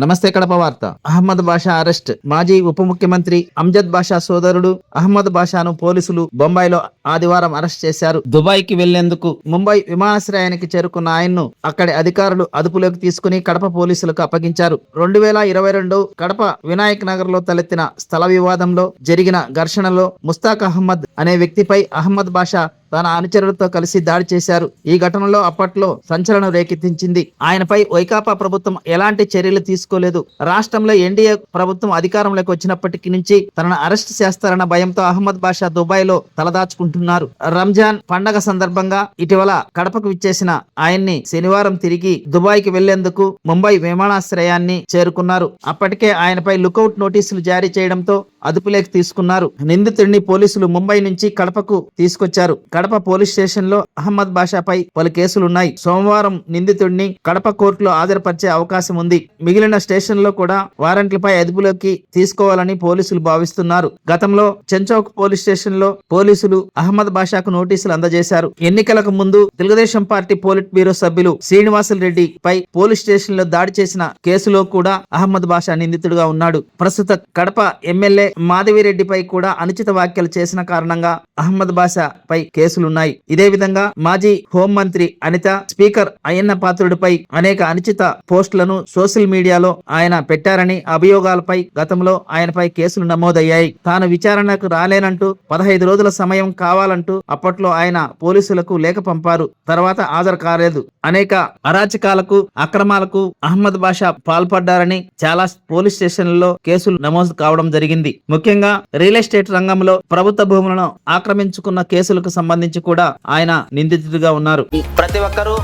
నమస్తే కడప వార్త. అహ్మద్ బాషా అరెస్ట్. మాజీ ఉప ముఖ్యమంత్రి అమ్జద్ బాషా సోదరుడు అహ్మద్ బాషాను పోలీసులు బొంబాయిలో ఆదివారం అరెస్ట్ చేశారు. దుబాయ్కి వెళ్ళేందుకు ముంబై విమానాశ్రయానికి చేరుకున్న ఆయన్ను అక్కడి అధికారులు అదుపులోకి తీసుకుని కడప పోలీసులకు అప్పగించారు. రెండు వేల ఇరవై రెండు కడప వినాయక్ నగర్లో తలెత్తిన స్థల వివాదంలో జరిగిన ఘర్షణలో ముస్తాక్ అహ్మద్ అనే వ్యక్తిపై అహ్మద్ బాషా తన అనుచరులతో కలిసి దాడి చేశారు. ఈ ఘటనలో అప్పట్లో సంచలనం రేకెత్తించింది. ఆయనపై వైకాపా ప్రభుత్వం ఎలాంటి చర్యలు తీసుకోలేదు. రాష్ట్రంలో ఎన్డీఏ ప్రభుత్వం అధికారంలోకి వచ్చినప్పటికీ నుంచి తనను అరెస్ట్ చేస్తారన్న భయంతో అహ్మద్ బాషా దుబాయ్లో తలదాచుకుంటున్నారు. రంజాన్ పండగ సందర్భంగా ఇటీవల కడపకు విచ్చేసిన ఆయన్ని శనివారం తిరిగి దుబాయ్కి వెళ్ళేందుకు ముంబై విమానాశ్రయాన్ని చేరుకున్నారు. అప్పటికే ఆయనపై లుకౌట్ నోటీసులు జారీ చేయడంతో అదుపులోకి తీసుకున్నారు. నిందితుడిని పోలీసులు ముంబై నుంచి కడపకు తీసుకొచ్చారు. కడప పోలీస్ స్టేషన్లో అహ్మద్ బాషాపై పలు కేసులున్నాయి. సోమవారం నిందితుడిని కడప కోర్టులో హాజరుపరిచే అవకాశం ఉంది. మిగిలిన స్టేషన్లో కూడా వారెంట్లపై అదుపులోకి తీసుకోవాలని పోలీసులు భావిస్తున్నారు. గతంలో చెంచౌక్ పోలీస్ స్టేషన్లో పోలీసులు అహ్మద్ బాషాకు నోటీసులు అందజేశారు. ఎన్నికలకు ముందు తెలుగుదేశం పార్టీ పోలిట్ బ్యూరో సభ్యులు శ్రీనివాసులు రెడ్డి పై పోలీస్ స్టేషన్లో దాడి చేసిన కేసులో కూడా అహ్మద్ బాషా నిందితుడిగా ఉన్నాడు. ప్రస్తుత కడప ఎమ్మెల్యే మాధవిరెడ్డిపై కూడా అనుచిత వ్యాఖ్యలు చేసిన కారణంగా అహ్మద్ బాషా పై కేసులున్నాయి. ఇదే విధంగా మాజీ హోంమంత్రి అనిత స్పీకర్ అయ్యన్న పాత్రుడిపై అనేక అనుచిత పోస్టులను సోషల్ మీడియాలో ఆయన పెట్టారని అభియోగాలపై గతంలో ఆయనపై కేసులు నమోదయ్యాయి. తాను విచారణకు రాలేనంటూ పదహైదు రోజుల సమయం కావాలంటూ అప్పట్లో ఆయన పోలీసులకు లేఖ పంపారు. తర్వాత హాజరు కాలేదు. అనేక అరాచకాలకు అక్రమాలకు అహ్మద్ బాషా పాల్పడ్డారని చాలా పోలీస్ స్టేషన్లలో కేసులు నమోదు కావడం జరిగింది. ముఖ్యంగా రియల్ ఎస్టేట్ రంగంలో ప్రభుత్వ భూములను ఆక్రమించుకున్న కేసులకు సంబంధించి కూడా ఆయన నిందితుడిగా ఉన్నారు. ప్రతి ఒక్కరూ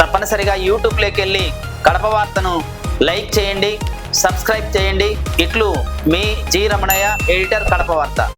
తప్పనిసరిగా యూట్యూబ్లోకి వెళ్ళి కడప వార్తను లైక్ చేయండి సబ్స్క్రైబ్ చేయండి. ఇట్లు మీ జి రమణయ్య ఎడిటర్ కడప వార్త.